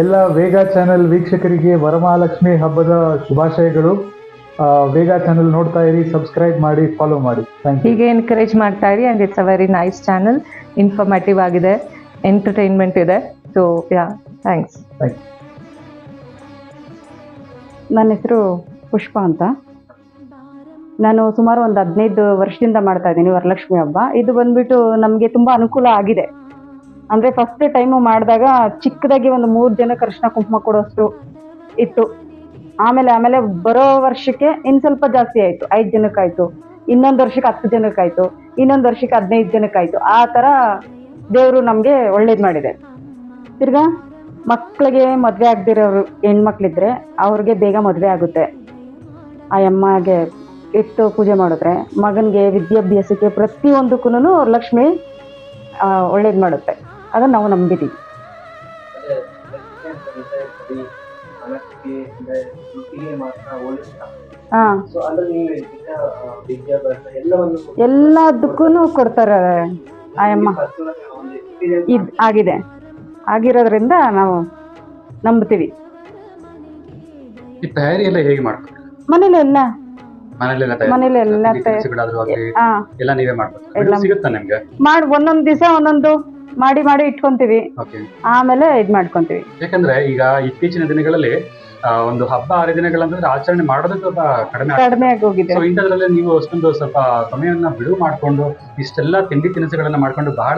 ಎಲ್ಲ ವೇಗ ಚಾನೆಲ್ ವೀಕ್ಷಕರಿಗೆ ವರಮಹಾಲಕ್ಷ್ಮಿ ಹಬ್ಬದ ಶುಭಾಶಯಗಳು. ವೇಗ ಚಾನೆಲ್ ನೋಡ್ತಾ ಇರಿ ಸಬ್ಸ್ಕ್ರೈಬ್ ಮಾಡಿ ಫಾಲೋ ಮಾಡಿ. ಥ್ಯಾಂಕ್ ಯು ಹೀಗೆ ಎನ್ಕರೇಜ್ ಮಾಡ್ತಾ ಇರಿ and it's a very nice channel informative ಆಗಿದೆ ಎಂಟರ್ಟೈನ್ಮೆಂಟ್ ಇದೆ. ಸೊ ಯಾ ಥ್ಯಾಂಕ್ಸ್ ಥ್ಯಾಂಕ್ ನನ್ನ ಹೆಸರು ಪುಷ್ಪ ಅಂತ. ನಾನು ಸುಮಾರು ಒಂದು ಹದಿನೈದು ವರ್ಷದಿಂದ ಮಾಡ್ತಾ ಇದ್ದೀನಿ ವರಲಕ್ಷ್ಮಿ ಹಬ್ಬ. ಇದು ಬಂದ್ಬಿಟ್ಟು ನಮಗೆ ತುಂಬ ಅನುಕೂಲ ಆಗಿದೆ. ಅಂದರೆ ಫಸ್ಟ್ ಟೈಮು ಮಾಡಿದಾಗ ಚಿಕ್ಕದಾಗಿ ಒಂದು ಮೂರು ಜನ ಕೃಷ್ಣ ಕುಂಕುಮ ಕೊಡೋಷ್ಟು ಇತ್ತು. ಆಮೇಲೆ ಆಮೇಲೆ ಬರೋ ವರ್ಷಕ್ಕೆ ಇನ್ನು ಸ್ವಲ್ಪ ಜಾಸ್ತಿ ಆಯಿತು. ಐದು ಜನಕ್ಕಾಯಿತು. ಇನ್ನೊಂದು ವರ್ಷಕ್ಕೆ ಹತ್ತು ಜನಕ್ಕಾಯಿತು. ಇನ್ನೊಂದು ವರ್ಷಕ್ಕೆ ಹದಿನೈದು ಜನಕ್ಕಾಯಿತು. ಆ ಥರ ದೇವರು ನಮಗೆ ಒಳ್ಳೇದು ಮಾಡಿದೆ. ತಿರ್ಗಾ ಮಕ್ಕಳಿಗೆ ಮದುವೆ ಆಗದಿರೋರು ಹೆಣ್ಮಕ್ಳಿದ್ರೆ ಅವ್ರಿಗೆ ಬೇಗ ಮದುವೆ ಆಗುತ್ತೆ. ಆ ಅಮ್ಮಗೆ ಇಟ್ಟು ಪೂಜೆ ಮಾಡಿದ್ರೆ ಮಗನಿಗೆ ವಿದ್ಯಾಭ್ಯಾಸಕ್ಕೆ ಪ್ರತಿಯೊಂದಕ್ಕೂ ಲಕ್ಷ್ಮಿ ಒಳ್ಳೇದು ಮಾಡುತ್ತೆ. ಅದನ್ನು ನಾವು ನಂಬಿದ್ದೀವಿ ಹಾಂ. ಎಲ್ಲದಕ್ಕೂ ಕೊಡ್ತಾರೆ. ಆಯಮ್ಮ. ಇದು ಆಗಿದೆ. ಆಗಿರೋದ್ರಿಂದ ನಾವು ನಂಬ್ತೀವಿ. ಈ ತಯಾರಿ ಎಲ್ಲ ಹೇಗೆ ಮಾಡ್ತಾರೆ ಮನೇಲಿ ಎಲ್ಲ. ಮನೇಲೆಲ್ಲ ತಯಾರಿ ಮನೇಲಿ ಎಲ್ಲ ಎಲ್ಲ ನೀವೇ ಮಾಡ್ಬೇಕು ಸಿಗುತ್ತಾ ನಿಮ್ಗೆ? ಮಾಡಿ ಒಂದೊಂದು ದಿವಸ ಒಂದೊಂದು ಮಾಡಿ ಮಾಡಿ ಇಟ್ಕೊಂತೀವಿ. ಓಕೆ ಆಮೇಲೆ ಇದ್ ಮಾಡ್ಕೊಂತೀವಿ. ಯಾಕಂದ್ರೆ ಈಗ ಇತ್ತೀಚಿನ ದಿನಗಳಲ್ಲಿ ಆ, ಒಂದು ಹಬ್ಬ ಹರಿದಿನಗಳಂದ್ರೆ ಆಚರಣೆ ಮಾಡೋದೇ ಸ್ವಲ್ಪ ಕಡಿಮೆ ಆಗ್ತದೆ. ಕಡಿಮೆ ಆಗಿ ಹೋಗಿದೆ ಸೊ ಇಂಥದ್ರಲ್ಲಿ ನೀವು ಅಷ್ಟೊಂದು ಸ್ವಲ್ಪ ಸಮಯವನ್ನ ಬಿಡುವು ಮಾಡ್ಕೊಂಡು ಇಷ್ಟೆಲ್ಲ ತಿಂಡಿ ತಿನಿಸುಗಳನ್ನ ಮಾಡ್ಕೊಂಡು ಬಹಳ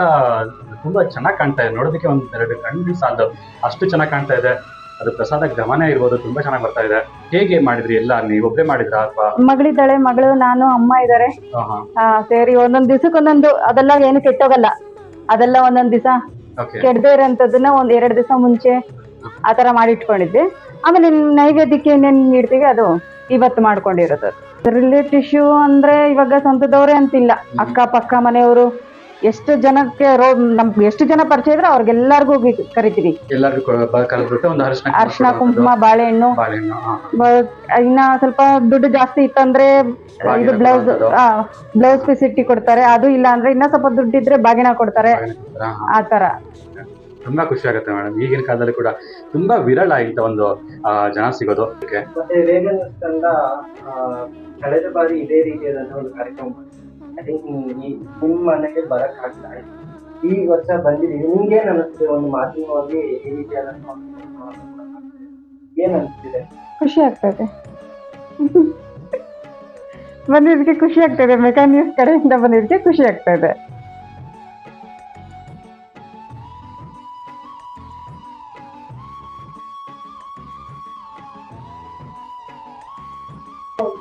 ತುಂಬಾ ಚೆನ್ನಾಗಿ ಕಾಣ್ತಾ ಇದೆ. ನೋಡೋದಕ್ಕೆ ಒಂದ್ ಎರಡು ಕಣ್ಣು ಸಾಲದು. ಅಷ್ಟು ಚೆನ್ನಾಗಿ ಕಾಣ್ತಾ ಇದೆ. ಅದು ಪ್ರಸಾದ ಗಮನ ಇರ್ಬೋದು ತುಂಬಾ ಚೆನ್ನಾಗಿ ಬರ್ತಾ ಇದೆ. ಹೇಗೆ ಮಾಡಿದ್ರಿ ಎಲ್ಲ ನೀವು ಒಬ್ಬರೇ ಮಾಡಿದ್ರಾ ಅಥವಾ? ಮಗಳಿದ್ದಾಳೆ ಮಗಳು ನಾನು ಅಮ್ಮ ಇದ್ದಾರೆ ಸೇರಿ ಒಂದೊಂದ್ ದಿವಸಕ್ಕೆ ಒಂದೊಂದು ಅದೆಲ್ಲ ಏನು ಕೆಟ್ಟೋಗಲ್ಲ. ಅದೆಲ್ಲ ಒಂದೊಂದ್ ದಿವಸ ಕೆಡದೇ ಇರೋಂಥದ್ದನ್ನ ಒಂದ್ ಎರಡ್ ದಿವಸ ಮುಂಚೆ ಆತರ ತರ ಮಾಡಿ ಇಟ್ಕೊಂಡಿದ್ವಿ ಆಮೇಲೆ ನೈವೇದ್ಯಕ್ಕೆ ಏನೇನ್ ನೀಡ್ತೀವಿ ಅದು ಇವತ್ತು ಮಾಡ್ಕೊಂಡಿರೋದು. ರಿಲೇಟಿವ್ ಅಂದ್ರೆ ಇವಾಗ ಸ್ವಂತದವ್ರೆ ಅಂತಿಲ್ಲ. ಅಕ್ಕ ಪಕ್ಕ ಮನೆಯವರು ಎಷ್ಟು ಜನಕ್ಕೆ ರೋ ನಮ್ ಎಷ್ಟು ಜನ ಪರಿಚಯ ಇದ್ರೆ ಅವ್ರಿಗೆಲ್ಲರಿಗೂ ಕರಿತೀವಿ ಎಲ್ಲರಿಗೂ ಕೊ- ಬ- ಕರೆದ್ಬಿಟ್ಟು ಒಂದು ಅರಿಶಿನ ಅರ್ಶಿನ ಕುಂಕುಮ ಬಾಳೆಹಣ್ಣು ಬಾಳೆಹಣ್ಣು ಹಾ. ಬ- ಇನ್ನ ಸ್ವಲ್ಪ ದುಡ್ಡು ಜಾಸ್ತಿ ಇತ್ತಂದ್ರೆ ಇದು ಬ್ಲೌಸ್. ಬ್ಲೌಸ್ ಪೀಸ್ ಇಟ್ಟಿ ಕೊಡ್ತಾರೆ ಅದು ಇಲ್ಲ ಅಂದ್ರೆ ಇನ್ನ ಸ್ವಲ್ಪ ದುಡ್ಡು ಇದ್ರೆ ಬಾಗಿನ ಕೊಡ್ತಾರೆ ಆತರ ಕೊಡ್ತಾರಾ? ಹಾ. ತುಂಬಾ ಖುಷಿ ಆಗುತ್ತೆ ಮೇಡಮ್ ಈಗಿನ ಕಾಲದಲ್ಲಿ ಕೂಡ ತುಂಬಾ ವಿರಳ ಇಂತ ಒಂದು ಆ, ಜನ ಸಿಗೋದು ಅದಕ್ಕೆ ಮತ್ತೆ ವೇಗನ್ ತಂಡ ಆ, ಕಳೆದ ಬಾರಿ ಇದೇ ರೀತಿಯಾದಂತಹ ಒಂದು ಕಾರ್ಯಕ್ರಮ ಥಿಂಕ್ ನಿಮ್ಮ ಮನೆಗೆ ಬರಕ್ ಆಗ್ತಾ ಈ ವರ್ಷ ಬಂದಿದ್ದೀವಿ ನಿಮ್ಗೆ ಅನಿಸ್ತಿದೆ ಒಂದು ಮಾಧ್ಯಮವಾಗಿ ಈ ರೀತಿ ಏನ್ ಅನಿಸ್ತಿದೆ ಖುಷಿ ಆಗ್ತದೆ. ಬಂದಿದ್ದಕ್ಕೆ ಖುಷಿ ಆಗ್ತದೆ. ಮೆಕಾನಿಕ್ಸ್ ಕಡೆಯಿಂದ ಬಂದಿದ್ದಕ್ಕೆ ಖುಷಿ ಆಗ್ತದೆ.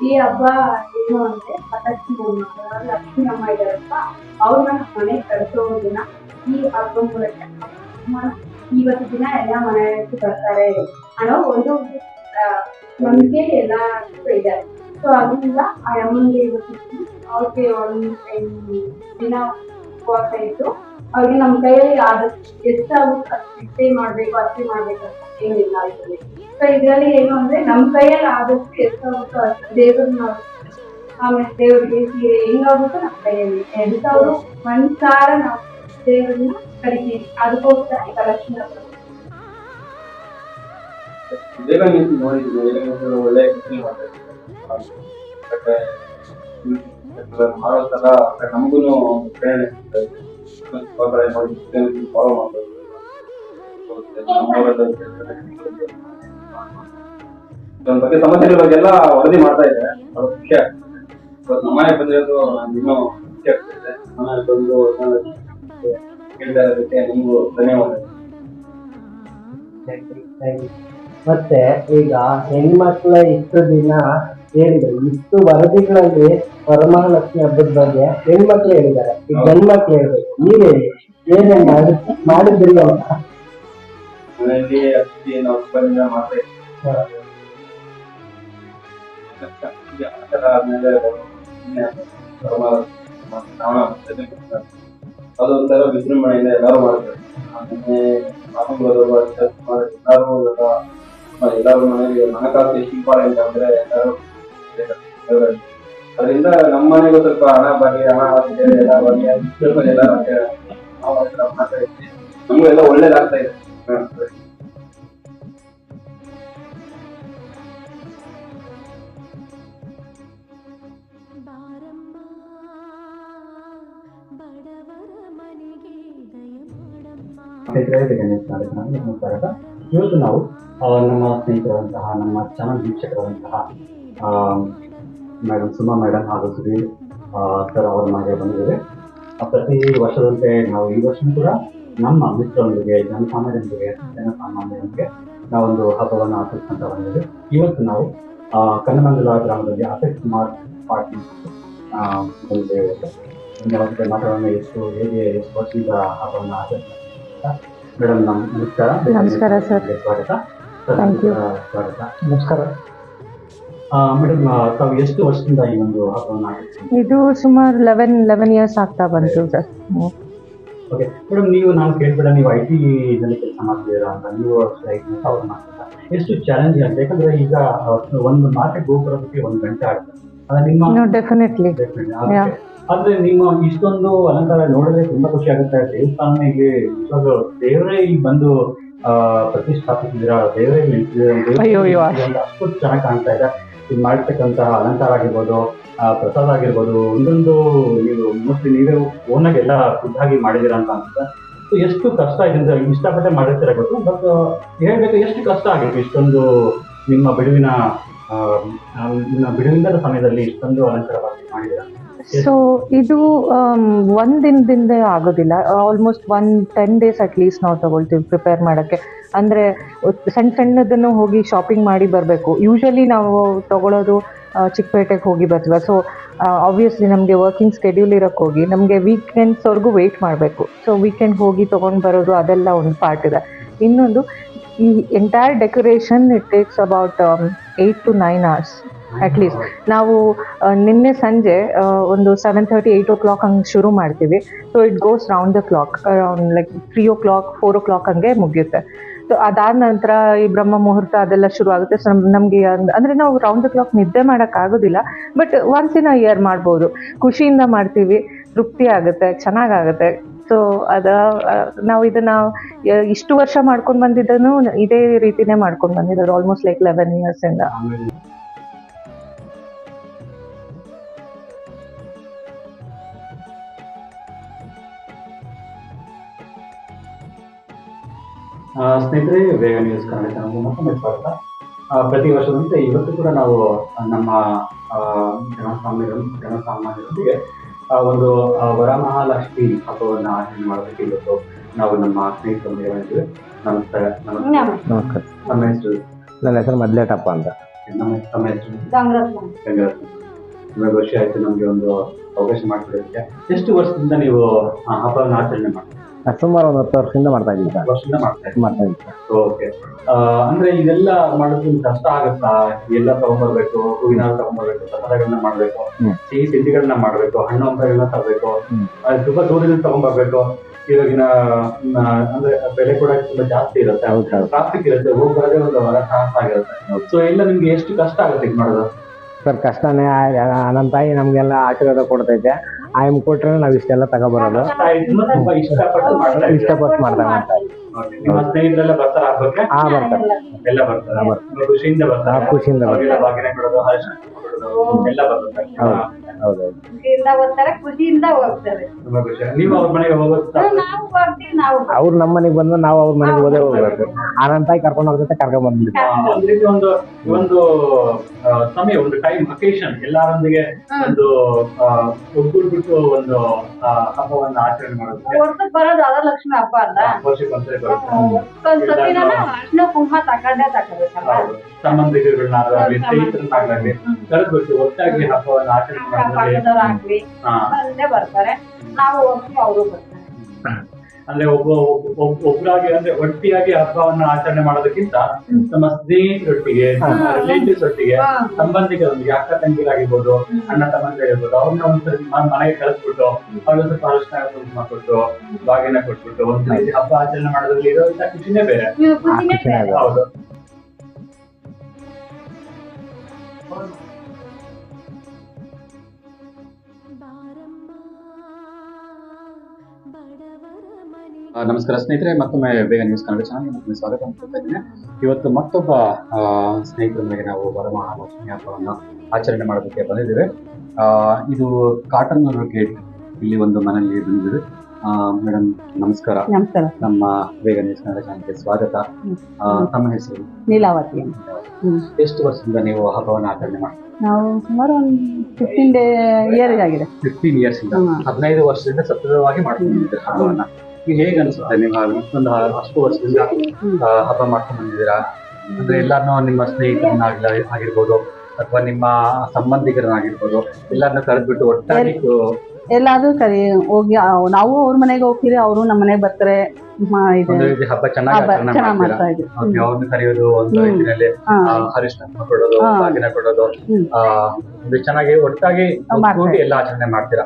ಈ ಹಬ್ಬ ಏನು ಅಂದ್ರೆ ಪಟಾಕಿ ಲಕ್ಷ್ಮೀ ಅಮ್ಮ ಇದಾರಪ್ಪ, ಅವ್ರನ್ನ ಮನೆ ಕಳಿಸೋ ದಿನ ಈ ಹಬ್ಬ ಮೂಲಕ ಇವತ್ತು ದಿನ ಎಲ್ಲ ಮನೆಗೆ ಬರ್ತಾರೆ ಅನ್ನೋ ಒಂದು ನಂಬಿಕೆ ಎಲ್ಲ ಇದೆ. ಸೊ ಅದರಿಂದ ಆ ಅಮ್ಮನಿಗೆ ಇವತ್ತು ಅವ್ರಿಗೆ ಒಂದು ದಿನ ಉಪವಾಸ ಇತ್ತು ಅವ್ರಿಗೆ ನಮ್ಮ ಕೈಯಲ್ಲಿ ಆದಷ್ಟು ಎಷ್ಟಾಗುತ್ತೆ ಅಷ್ಟು ಮಾಡಬೇಕು ಅಷ್ಟೇ ಮಾಡ್ಬೇಕು ಏನಿಲ್ಲ ಇದರಲ್ಲಿ ಸೊ ಇದರಲ್ಲಿ ಏನು ಅಂದ್ರೆ ನಮ್ಮ ಕೈಯಲ್ಲಿ ಆದಷ್ಟು ಎಷ್ಟಾಗುತ್ತೋ ಅಷ್ಟು ದೇವ್ರನ್ನ ಆಮೇಲೆ ದೇವ್ರಿಗೆ ಸೀರೆ ಹೆಂಗಾಗುತ್ತೋ ನಮ್ಮ ಕೈಯಲ್ಲಿ ಎಂಥವ್ರು ಮನ್ಸಾರ ನಾವು ದೇವ್ರನ್ನ ಕರಿತೀವಿ ಅದಕ್ಕೋಸ್ಕರ ಕಲೆಕ್ಷನ್ ಒಳ್ಳೆ ನಮಗೂ ಪ್ರೇರಣೆ ಬಗ್ಗೆ ಸಮಸ್ಯೆಗಳ ಬಗ್ಗೆ ಎಲ್ಲ ವರದಿ ಮಾಡ್ತಾ ಇದ್ದಾರೆ ಮುಖ್ಯ ಇವತ್ತು ನಮ್ಮ ಮನೆಗೆ ಬಂದಿರೋದು ನಿಮ್ಮ ಆಗ್ತಿದೆ ಮನೆಗೆ ಬಂದು ಧನ್ಯವಾದ ಮತ್ತೆ ಈಗ ಹೆಣ್ಮಕ್ಳ ಇಷ್ಟು ದಿನ ಹೇಳಿದ್ರು, ಇಷ್ಟು ವರದಿಗಳಲ್ಲಿ ವರಮಹಾಲಕ್ಷ್ಮಿ ಹಬ್ಬದ ಬಗ್ಗೆ ಹೆಣ್ಮಕ್ಳು ಹೇಳಿದ್ದಾರೆ. ಈಗ ಗಂಡ್ಮಕ್ಳು ಹೇಳ್ಬೇಕು ನೀವ್ ಬೇರೆ ಏನೇನ್ ಮಾಡಿ ಮಾಡಿದ್ರಿ ಅಂತ. ಮನೆಯಲ್ಲಿ ಅತಿಥಿ ನಾವು ಹಬ್ಬದಿಂದ ಮಾಡ್ತಾ ಇದ್ದೀವಿ ಆತರ ಆದ್ಮೇಲೆ ಇನ್ನೇ ಶ್ರಾವಣ ಜೊತೆ ಅದೊಂಥರ ವಿಜೃಂಭಣೆಯಿಂದ ಎಲ್ಲರೂ ಮಾಡ್ತಾರೆ ಎಲ್ಲರೂ ಎಲ್ಲರೂ ಮನೆಗೆ ಹಣಕಾಸು ಇಂಪಾರ್ಟೆಂಟ್ ಅಂದ್ರೆ ಎಲ್ಲರೂ. ಅದರಿಂದ ನಮ್ಮ ಮನೆಗೂ ಸ್ವಲ್ಪ ಹಣ ಬಗ್ಗೆ ಹಣ ಬಗ್ಗೆ ಸ್ವಲ್ಪ ಎಲ್ಲ ನಮಗೂ ಎಲ್ಲ ಒಳ್ಳೇದಾಗ್ತಾ ಇದೆ. ಇವತ್ತು ನಾವು ನಮ್ಮ ಸ್ನೇಹಿತರಂತಹ ನಮ್ಮ ಚಮನ್ ವೀಕ್ಷಕರಾದಂತಹ ಮೇಡಮ್ ಸುಮಾ ಮೇಡಮ್ ಹಾಗೂ ಸುಧೀರ್ ಆ, ಸರ್ ಅವರ ಮನೆಗೆ ಬಂದಿದ್ದೇವೆ ಪ್ರತಿ ವರ್ಷದಂತೆ ನಾವು ಈ ವರ್ಷ ಕೂಡ ನಮ್ಮ ಮಿತ್ರರೊಂದಿಗೆ ಜನಸಾಮಾನ್ಯರೊಂದಿಗೆ ಜನಸಾಮಾನ್ಯರೊಂದಿಗೆ ನಾವೊಂದು ಹಬ್ಬವನ್ನು ಆಚರಿಸ್ಕೊಂತ ಬಂದಿದ್ದೇವೆ. ಇವತ್ತು ನಾವು ಕನ್ನಮಂಗಲ ಗ್ರಾಮದಲ್ಲಿ ಅಸಿತ್ ಕುಮಾರ್ ಪಾಟೀಲ್ ಬಂದಿದ್ದೇವೆ ಮಾತಾಡೋಣ ಎಷ್ಟು ಹೇಗೆ ಎಷ್ಟು ವರ್ಷದಿಂದ ಹಬ್ಬವನ್ನು ಆಚರಿಸ್ತಾ ಮೇಡಮ್ ನಮ್ ನಮಸ್ಕಾರ. ನಮಸ್ಕಾರ ಸರ್. ಸ್ವಾಗತ. ಸ್ವಾಗತ. ನಮಸ್ಕಾರ. ಮೇಡಮ್ ತಾವು ಎಷ್ಟು ವರ್ಷದಿಂದ ಈ ಒಂದು ಹಬ್ಬವನ್ನು ಇದು ಸುಮಾರು ಲೆವೆನ್ ಲೆವೆನ್ ಇಯರ್ಸ್ ಆಗ್ತಾ ಬಂತು ಸರ್. ಓಕೆ ಮೇಡಮ್ ನೀವು ನಾನು ಕೇಳ್ಬೇಡ ನೀವು ಐ ಟಿ ನಲ್ಲಿ ಕೆಲಸ ಮಾಡ್ತೀರಾ ಅಂತ ನೀವು ಟಿ ಅವ್ರು ಮಾಡ್ತೀರಾ? ಎಷ್ಟು ಚಾಲೆಂಜಿಂಗ್ ಅಂತ ಯಾಕಂದ್ರೆ ಈಗ ಒಂದು ಮಾರ್ಕೆಟ್ ಗೋಪುರಕ್ಕೆ ಒಂದು ಗಂಟೆ ಆಗುತ್ತೆ ಅದು ನಿಮ್ಮ ಡೆಫಿನೆಟ್ಲಿ. ಆದ್ರೆ ನಿಮ್ಮ ಇಷ್ಟೊಂದು ಅಲಂಕಾರ ನೋಡಿದ್ರೆ ತುಂಬಾ ಖುಷಿ ಆಗುತ್ತೆ. ದೇವಸ್ಥಾನ ಇಲ್ಲಿ ದೇವರೇ ಇಲ್ಲಿ ಬಂದು ಪ್ರತಿಷ್ಠಾಪಿಸಿದಿರಾ ದೇವರೇ. ಇಲ್ಲಿ ಅಷ್ಟು ಚೆನ್ನಾಗಿ ಕಾಣ್ತಾ ಇದೆ. ಮಾಡಿರ್ತಕ್ಕಂತಹ ಅಲಂಕಾರ ಆಗಿರ್ಬೋದು ಆ, ಪ್ರಸಾದ ಆಗಿರ್ಬೋದು ಒಂದೊಂದು ನೀವು ಮೋಸ್ಟ್ಲಿ ನೀವೇ ಓನಾಗಿ ಎಲ್ಲ ಖುದ್ದಾಗಿ ಮಾಡಿದೀರಾ ಅಂತ ಅನ್ಸುತ್ತೆ. ಸೊ ಎಷ್ಟು ಕಷ್ಟ ಇದೆ ಅಂತ ಇಷ್ಟಪಟ್ಟೆ ಮಾಡಿರ್ತೀರ ಗೊತ್ತು ಬಟ್ ಹೇಳ್ಬೇಕು ಎಷ್ಟು ಕಷ್ಟ ಆಗಿತ್ತು ಇಷ್ಟೊಂದು ನಿಮ್ಮ ಬಿಡುವಿನ ಸಮಯದಲ್ಲಿ ಇಷ್ಟೊಂದು ಅಲಂಕಾರವಾಗಿ ಮಾಡಿದ್ದೀರಾ? ಸೊ ಇದು ಒಂದು ದಿನದಿಂದ ಆಗೋದಿಲ್ಲ. Almost one ten days at least ನಾವು ತಗೊಳ್ತೀವಿ ಪ್ರಿಪೇರ್ ಮಾಡೋಕ್ಕೆ. ಅಂದರೆ ಸಣ್ಣ ಸಣ್ಣದನ್ನು ಹೋಗಿ ಶಾಪಿಂಗ್ ಮಾಡಿ ಬರಬೇಕು. ಯೂಶಲಿ ನಾವು ತಗೊಳ್ಳೋದು ಚಿಕ್ಕಪೇಟೆಗೆ ಹೋಗಿ ಬರ್ತೀವಿ. ಸೊ ಆಬ್ವಿಯಸ್ಲಿ ನಮಗೆ ವರ್ಕಿಂಗ್ ಸ್ಕೆಡ್ಯೂಲ್ ಇರೋಕ್ಕೆ ಹೋಗಿ, ನಮಗೆ ವೀಕೆಂಡ್ಸ್ವರೆಗೂ ವೆಯ್ಟ್ ಮಾಡಬೇಕು. ಸೊ ವೀಕೆಂಡ್ ಹೋಗಿ ತೊಗೊಂಡು ಬರೋದು ಅದೆಲ್ಲ ಒಂದು ಪಾರ್ಟ್ ಇದೆ. ಇನ್ನೊಂದು, ಈ entire decoration it takes about eight to nine hours at least ನಾವು ನಿನ್ನೆ ಸಂಜೆ ಒಂದು seven thirty eight o'clock ಹಂಗೆ ಶುರು ಮಾಡ್ತೀವಿ. So it goes round the clock around like three o'clock four o'clock ಹಂಗೆ ಮುಗಿಯುತ್ತೆ. ಸೊ ಅದಾದ ನಂತರ ಈ ಬ್ರಹ್ಮ ಮುಹೂರ್ತ ಅದೆಲ್ಲ ಶುರು ಆಗುತ್ತೆ. ಸೊ ನಮಗೆ, ಅಂದರೆ ನಾವು ರೌಂಡ್ ದ ಕ್ಲಾಕ್ ನಿದ್ದೆ ಮಾಡೋಕ್ಕಾಗೋದಿಲ್ಲ but once in a year ಮಾಡ್ಬೋದು. ಖುಷಿಯಿಂದ ಮಾಡ್ತೀವಿ, ತೃಪ್ತಿ ಆಗುತ್ತೆ, ಚೆನ್ನಾಗಾಗುತ್ತೆ. ಸೊ ಅದ ನಾವು ಇದನ್ನ ಇಷ್ಟು ವರ್ಷ ಮಾಡ್ಕೊಂಡು ಬಂದಿದ್ದನು ಇದೇ ರೀತಿನೇ ಮಾಡ್ಕೊಂಡು ಬಂದಿದ್ದಾರೆ ಆಲ್ಮೋಸ್ಟ್ ಲೈಕ್ ಲೆವೆನ್ ಇಯರ್ಸ್ ಇಂದ. ಸ್ನೇಹಿತರೆ, ವೇಗ ನ್ಯೂಸ್ ಕನ್ನಡ ಮತ್ತೊಮ್ಮೆ ಸ್ವಾಗತ. ಪ್ರತಿ ವರ್ಷದಂತೆ ಇವತ್ತು ಕೂಡ ನಾವು ನಮ್ಮ ಜನಸಾಮಾನ್ಯರು, ಜನಸಾಮಾನ್ಯರೊಂದಿಗೆ ಆ, ಒಂದು ವರಮಹಾಲಕ್ಷ್ಮಿ ಹಬ್ಬವನ್ನ ಆಚರಣೆ ಮಾಡೋದಕ್ಕೆ ಇವತ್ತು. ನಾವು ನಮ್ಮ ಸ್ನೇಹಿತರ ಬಂದಿದ್ದೇವೆ ನಮಸ್ಕಾರ ನಮಸ್ತೆ. ನಮಸ್ಕಾರ. ನಮ್ಮ ಹೆಸರು? ನನ್ನ ಹೆಸರು ಮದ್ಲೇಟಪ್ಪ ಅಂತ. ನಮ್ಮ ನಮ್ಮ ಹೆಸರು. ನಿಮಗೆ ವರ್ಷ ಆಯ್ತು ನಮಗೆ ಒಂದು ಅವಕಾಶ ಮಾಡಿಕೊಡೋದಕ್ಕೆ. ಎಷ್ಟು ವರ್ಷದಿಂದ ನೀವು ಆ, ಹಬ್ಬವನ್ನು ಆಚರಣೆ ಮಾಡ್ತೀರಾ? ನಾನು ಸುಮಾರು ಒಂದು ಹತ್ತು ವರ್ಷದಿಂದ ಮಾಡ್ತಾ ಇದ್ದೀವಿ ಸರ್. ವರ್ಷದಿಂದ ಮಾಡ್ತಾ ಇದ್ದೀವಿ. ಮಾಡ್ತಾ ಇದ್ದೀನಿ ಓಕೆ. ಅಂದ್ರೆ ಇದೆಲ್ಲ ಮಾಡೋದು ಕಷ್ಟ ಆಗುತ್ತಾ? ಎಲ್ಲ ತಗೊಂಡ್ಬರ್ಬೇಕು ಹೂವಿನ ಹಾರ ತಗೊಂಡ್ಬರ್ಬೇಕು ಪ್ರಸಾದಗಳನ್ನ ಮಾಡ್ಬೇಕು ಹ್ಮ್. ಸಿಹಿ ತಿಂಡಿಗಳನ್ನ ಮಾಡ್ಬೇಕು ಹಣ್ಣು ಹಂಪಗಳನ್ನ ತರಬೇಕು ಹ್ಮ್. ತುಂಬಾ ದೂರದಿಂದ ತಗೊಂಡ್ಬರ್ಬೇಕು. ಇವಾಗಿನ ಮ್, ಅಂದ್ರೆ ಬೆಲೆ ಕೂಡ ತುಂಬಾ ಜಾಸ್ತಿ ಇರುತ್ತೆ. ಹೌದು ಸರ್. ಟ್ರಾಫಿಕ್ ಇರುತ್ತೆ ಹೋಗಿ ಬರೋದೇ ಒಂದು ಹೊರ ಸಾಹಸ ಆಗಿರುತ್ತೆ. ಸೊ ಎಲ್ಲ ನಿಮ್ಗೆ ಎಷ್ಟು ಕಷ್ಟ ಆಗುತ್ತೆ ಇದು ಮಾಡೋದು? ಸರ್ ಕಷ್ಟನೇ ಆ- ಆ- ನನ್ನ ತಾಯಿ ನಮಗೆಲ್ಲ ಆಶೀರ್ವಾದ ಕೊಡ್ತೈತೆ. ಆಯಮ್ ಕೊಟ್ರೆ ನಾವು ಇಷ್ಟೆಲ್ಲ ತಗೊಬರೋದು. ಇಷ್ಟಪಟ್ಟು ಹಾ ಬರ್ತಾರೆ ಬರ್ತಾರೆ. ತುಂಬಾ ಖುಷಿಯಿಂದ ಬರ್ತಾರೆ? ಖುಷಿಯಿಂದ ಬರ್ತಾರೆ. ಹೌದೌದು. ಖುಷಿಯಿಂದ ಖುಷಿಯಿಂದ ಹೋಗ್ತಾರೆ ತುಂಬಾ ಖುಷಿ ನೀವು ಅವ್ರ ಮನೆಗೆ ಹೋಗೋದು ನಾವು ಹೋಗ್ತೀವಿ ನಾವು ಅವ್ರು ನಮ್ಮ ಮನೆಗೆ ಬಂದ್ರೆ ನಾವು ಅವ್ರ ಮನೆಗೆ ಹೋದೇ ಹೋಗ್ಬೇಕು. ಆ ನನ್ನ ತಾಯಿ ಕರ್ಕೊಂಡು ಹೋಗ್ತೈತೆ ಕರ್ಕೊಂಡ್ ಬಂದ್ಬಿಡ್ತಾ ಅಂದ್ರೆ ಇದು ಒಂದು ಒಂದು ಆ, ಸಮಯ ಒಂದು ಟೈಮ್ ಅಕೇಶನ್ ಎಲ್ಲರೊಂದಿಗೆ ಒಂದು ಒಗ್ಗೂಡ್ಬಿಟ್ಟು ಒಂದು ಆ, ಹಬ್ಬವನ್ನ ಆಚರಣೆ ಮಾಡೋದಕ್ಕೆ ವರ್ಷಕ್ಕೆ ಬರೋದು ಲಕ್ಷ್ಮಿ ಹಬ್ಬ ಅಲ್ಲ? ವರ್ಷಕ್ಕೆ ಒಂದ್ಸರಿ ಬರುತ್ತೆ. ಅರ್ಶಿನ ಕುಂಕುಮ ತಕೊಂಡೇ ತಗೋಬೇಕಲ್ಲ? ಹೌದು. ಸಂಬಂಧಿಕರನ್ನಾಗಲಿ ಸ್ನೇಹಿತರನ್ನಾಗಲಿ ಕರೆದ್ಬಿಟ್ಟು ಒಟ್ಟಾಗಿ ಹಬ್ಬವನ್ನ ಆಚರಣೆ ಮಾಡೋದ್ರಲ್ಲಿ ಪಕ್ಕದವ್ರಾಗ್ಲಿ ಹಾ. ಅಲ್ಲೇ ಬರ್ತಾರೆ. ನಾವು ಹೋಗ್ತೀವಿ ಅವರು ಬರ್ತಾರೆ. ಅಂದ್ರೆ ಒಬ್ಬ ಒಬ್ಬ- ಒಬ್ಬ- ಅಂದ್ರೆ ಒಟ್ಟಿಯಾಗಿ ಹಬ್ಬವನ್ನ ಆಚರಣೆ ಮಾಡೋದಕ್ಕಿಂತ ನಮ್ಮ ಸ್ನೇಹಿತರೊಟ್ಟಿಗೆ ರಿಲೇಟಿವ್ಸ್ ಒಟ್ಟಿಗೆ. ಸಂಬಂಧಿಕರೊಂದಿಗೆ ಅಕ್ಕ ತಂಗಿಗಳಾಗಿರ್ಬೋದು ಅಣ್ಣ ತಮ್ಮಂದಿರಾಗಿರ್ಬೋದು ಅವ್ರನ್ನ ಒಂದ್ಸರಿ ಮನೆಗೆ ಕಳಿಸ್ಬಿಟ್ಟು ಅವ್ರ ಸ್ವಲ್ಪ ಅರಿಶಿನ ಕುಂಕುಮ ಕೊಟ್ಟು ಬಾಗಿನ ಕೊಟ್ಬಿಟ್ಟು ಒಂದ್ ರೀತಿ ಹಬ್ಬ ಆಚರಣೆ ಮಾಡೋದ್ರಲ್ಲಿ ಇರೋಂಥ ಖುಷಿನೇ. ಬೇರೆ. ಹೌದು. ನಮಸ್ಕಾರ ಸ್ನೇಹಿತರೆ ಮತ್ತೊಮ್ಮೆ ಬೇಗ ನ್ಯೂಸ್ ಕನ್ನಡ ಚಾನಲ್ಗೆ ಮತ್ತೊಮ್ಮೆ ಸ್ವಾಗತ ಮಾಡ್ತಾ ಇದ್ದೀನಿ. ಇವತ್ತು ಮತ್ತೊಬ್ಬ ಸ್ನೇಹಿತರೊಂದಿಗೆ ನಾವು ವರಮಹಾಲಕ್ಷ್ಮಿ ಹಬ್ಬವನ್ನು ಆಚರಣೆ ಮಾಡೋದಕ್ಕೆ ಬಂದಿದ್ದೇವೆ. ಆ, ಇದು ಕಾಟನ್ ಗೇಟ್ ಇಲ್ಲಿ ಒಂದು ಮನೆಯಲ್ಲಿ ಬಂದಿದೆ ಮೇಡಮ್ ನಮಸ್ಕಾರ. ನಮಸ್ಕಾರ. ನಮ್ಮ ಬೇಗ ನ್ಯೂಸ್ ಕನ್ನಡ ಚಾನಲ್ಗೆ ಸ್ವಾಗತ. ತಮ್ಮ ಹೆಸರು? ನೀಲಾವತಿ ಎಷ್ಟು ವರ್ಷದಿಂದ ನೀವು ಹಬ್ಬವನ್ನು ಆಚರಣೆ ಮಾಡಿ ನಾವು ಸುಮಾರು ಒಂದು ಫಿಫ್ಟೀನ್ ಡೇ ಇಯರ್ ಆಗಿದೆ. ಫಿಫ್ಟೀನ್ ಇಯರ್ಸ್ ಇಂದ. ಹದಿನೈದು ವರ್ಷದಿಂದ ಸತತವಾಗಿ ಮಾಡ್ತೀವಿ ಹಬ್ಬವನ್ನ. ಈಗ ಹೇಗೆ ಅನಿಸುತ್ತೆ? ನಿಮ್ಮ ಒಂದು ಅಷ್ಟು ವರ್ಷದಿಂದ ಹಬ್ಬ ಮಾಡ್ಕೊಂಡು ಬಂದಿದ್ದೀರಾ? ಅಂದ್ರೆ ಎಲ್ಲಾನು ನಿಮ್ಮ ಸ್ನೇಹಿತರನ್ನ ಆಗಿರ್ಬೋದು ಅಥವಾ ನಿಮ್ಮ ಸಂಬಂಧಿಕರನ್ನಾಗಿರ್ಬೋದು ಎಲ್ಲಾರನ್ನೂ ಕರೆದ್ಬಿಟ್ಟು ಒಟ್ಟಾಗಿ ಎಲ್ಲಾದ್ರೂ ಕರಿ ಹೋಗಿ ನಾವು ಅವ್ರ ಮನೆಗೆ ಹೋಗ್ತೀವಿ ಅವರು ನಮ್ಮ ಮನೆಗೆ ಬರ್ತಾರೆ ಮ- ಇದು ಒಂದು ರೀತಿ ಹಬ್ಬ ಚೆನ್ನಾಗಿ ಹಬ್ಬ ಆಚರಣೆ ಚೆನ್ನಾಗ್ ಮಾಡ್ತೀರಾ? ಮಾಡ್ತಾ ಓಕೆ ಅವ್ರನ್ನ ಕರೆಯೋದು ಒಂದು ಹ್ಮ್. ಹಾ. ಕೊಡೋದು ಹಾ. ಬಾಗಿನ ಕೊಡೋದು ಹ್ಮ್. ಆ, ಒಂದು ಚೆನ್ನಾಗಿ ಒಟ್ಟಾಗಿ ಮಾಡ್ತಾ ಎಲ್ಲ ಆಚರಣೆ ಮಾಡ್ತೀರಾ?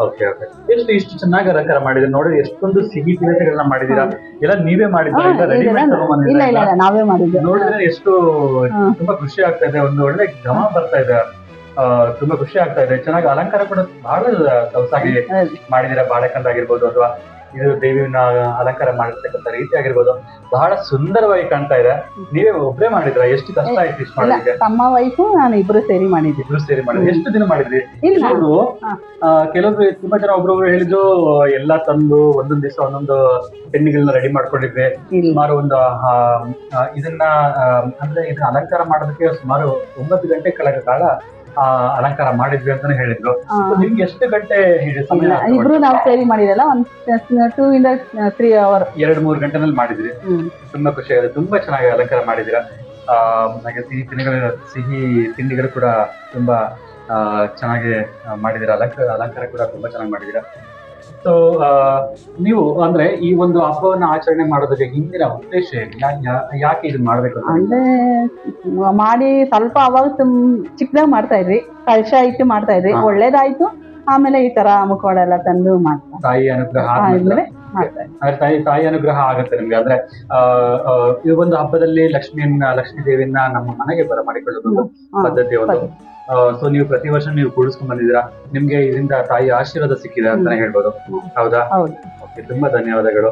Okay okay. ಎಷ್ಟು ಇಷ್ಟು ಚೆನ್ನಾಗಿ ಅಲಂಕಾರ ಮಾಡಿದ್ರೆ ನೋಡಿ ಎಷ್ಟೊಂದು ಸಿಹಿ ತಿನಿಸುಗಳನ್ನ ಮಾಡಿದೀರಾ ಎಲ್ಲ ನೀವೇ ಮಾಡಿದ್ರ ಹಾ, ಇಲ್ಲ ಇದೆಲ್ಲ ರೆಡಿಮೇಡ್ ಇಲ್ಲ ಇಲ್ಲ ಇಲ್ಲ ನಾವೇ ನೋಡಿದ್ರೆ ಎಷ್ಟು ಹಾ. ತುಂಬಾ ಖುಷಿ ಆಗ್ತಾ ಇದೆ ಒಂದು ಒಳ್ಳೆ ಗಮನ ಬರ್ತಾ ಇದೆ. ತುಂಬಾ ಖುಷಿ ಆಗ್ತಾ ಇದೆ. ಚೆನ್ನಾಗಿ ಅಲಂಕಾರ ಕೂಡ ಬಹಳ ಸೊಗಸಾಗಿ ಹೌದು. ಮಾಡಿದಿರ ಬಾಳೆಕಂದ ಆಗಿರ್ಬೋದು ಅಥವಾ ಇದು ದೇವಿನ ಅಲಂಕಾರ ಮಾಡಿರ್ತಕ್ಕಂಥ ರೀತಿ ಆಗಿರ್ಬೋದು. ಬಹಳ ಸುಂದರವಾಗಿ ಕಾಣ್ತಾ ಇದೆ. ನೀವೇ ಒಬ್ಬರೇ ಮಾಡಿದ್ರ? ಎಷ್ಟು ಕಷ್ಟ ಆಯ್ತು ಇಷ್ಟು ಮಾಡಿದ್ರೆ ತಮ್ಮ ವೈಫು ನಾನು ಇಬ್ರು ಸೇರಿ ಮಾಡಿದ್ವಿ. ಇಬ್ರು ಸೇರಿ ಮಾಡಿದ್ವಿ ಎಷ್ಟು ದಿನ ಮಾಡಿದ್ರಿ? ಹಾ. ಕೆಲವೊಬ್ರು ತುಂಬಾ ಜನ ಒಬ್ರೊಬ್ರು ಹೇಳಿದ್ರು ಎಲ್ಲ ತಂದು ಒಂದೊಂದ್ ದಿವಸ ಒಂದೊಂದು ಹೆಣ್ಣಿಗಳನ್ನ ರೆಡಿ ಮಾಡ್ಕೊಂಡಿದ್ವಿ. ಸುಮಾರು ಒಂದು ಇದನ್ನ ಅಂದ್ರೆ ಇದನ್ನ ಅಲಂಕಾರ ಮಾಡೋದಕ್ಕೆ ಸುಮಾರು ಒಂಬತ್ತು ಗಂಟೆ ಕಳೆದ ಕಾಲ ಅಲಂಕಾರ ಮಾಡಿದ್ವಿ ಅಂತಾನೆ ಹೇಳಿದ್ರು. ನಿಮ್ಗೆ ಎಷ್ಟು ಗಂಟೆ? ಇಬ್ರು ನಾವು ಸೇರಿ ಮಾಡಿದಲ್ಲ ಒಂದು ಟೂ ಇಂದ ತ್ರೀ ಅವರ್ ಎರಡ್ ಮೂರು ಗಂಟೆನಲ್ಲಿ ಮಾಡಿದ್ರಿ. ತುಂಬಾ ಖುಷಿ ಆಗಿದೆ ತುಂಬಾ ಚೆನ್ನಾಗಿ ಅಲಂಕಾರ ಮಾಡಿದೀರ ಹಾಗೆ ಸಿಹಿ ತಿಂಡಿಗಳ ಸಿಹಿ ತಿಂಡಿಗಳು ಕೂಡ ತುಂಬಾ ಚೆನ್ನಾಗಿ ಮಾಡಿದಿರ ಅಲಂಕಾರ ಅಲಂಕಾರ ಕೂಡ ತುಂಬಾ ಚೆನ್ನಾಗಿ ಮಾಡಿದ್ದೀರಾ. ಸೊ ನೀವು ಅಂದ್ರೆ ಈ ಒಂದು ಹಬ್ಬವನ್ನ ಆಚರಣೆ ಮಾಡೋದಕ್ಕೆ ಹಿಂದಿನ ಉದ್ದೇಶ ಯಾಕೆ ಇದು ಮಾಡ್ಬೇಕು ಅಂದ್ರೆ ಮಾಡಿ ಸ್ವಲ್ಪ ಅವಾಗ ತುಂಬ ಚಿಕ್ಕದಾಗ ಮಾಡ್ತಾ ಇದ್ವಿ. ಕಳಶ ಇಟ್ಟು ಮಾಡ್ತಾ ಇದ್ವಿ. ಒಳ್ಳೇದಾಯ್ತು. ಆಮೇಲೆ ಈ ತರ ಮುಖವಾಡ ಎಲ್ಲ ತಂದು ಮಾಡ್ತಾರೆ ತಾಯಿ ಅನುಗ್ರಹ ಆದ್ಮೇಲೆ. ಅಂದ್ರೆ ತಾಯಿ ತಾಯಿ ಅನುಗ್ರಹ ಆಗುತ್ತೆ ನಿಮ್ಗೆ. ಅಂದ್ರೆ ಈ ಒಂದು ಹಬ್ಬದಲ್ಲಿ ಲಕ್ಷ್ಮಿಯನ್ನ ಲಕ್ಷ್ಮೀ ದೇವಿಯನ್ನ ನಮ್ಮ ಮನೆಗೆ ಬರ ಮಾಡಿಕೊಳ್ಳೋದು ಪದ್ಧತಿ ಒಂದು ಸೊ ನೀವು ಪ್ರತಿ ವರ್ಷ ನೀವು ಕೂಡಿಸ್ಕೊಂಡ್ ಬಂದಿದ್ದೀರಾ? ನಿಮ್ಗೆ ಇದರಿಂದ ತಾಯಿ ಆಶೀರ್ವಾದ ಸಿಕ್ಕಿದೆ ಅಂತಾನೆ ಹೇಳ್ಬೋದು. ಹೌದಾ? ಹೌದು. ಓಕೆ ತುಂಬಾ ಧನ್ಯವಾದಗಳು.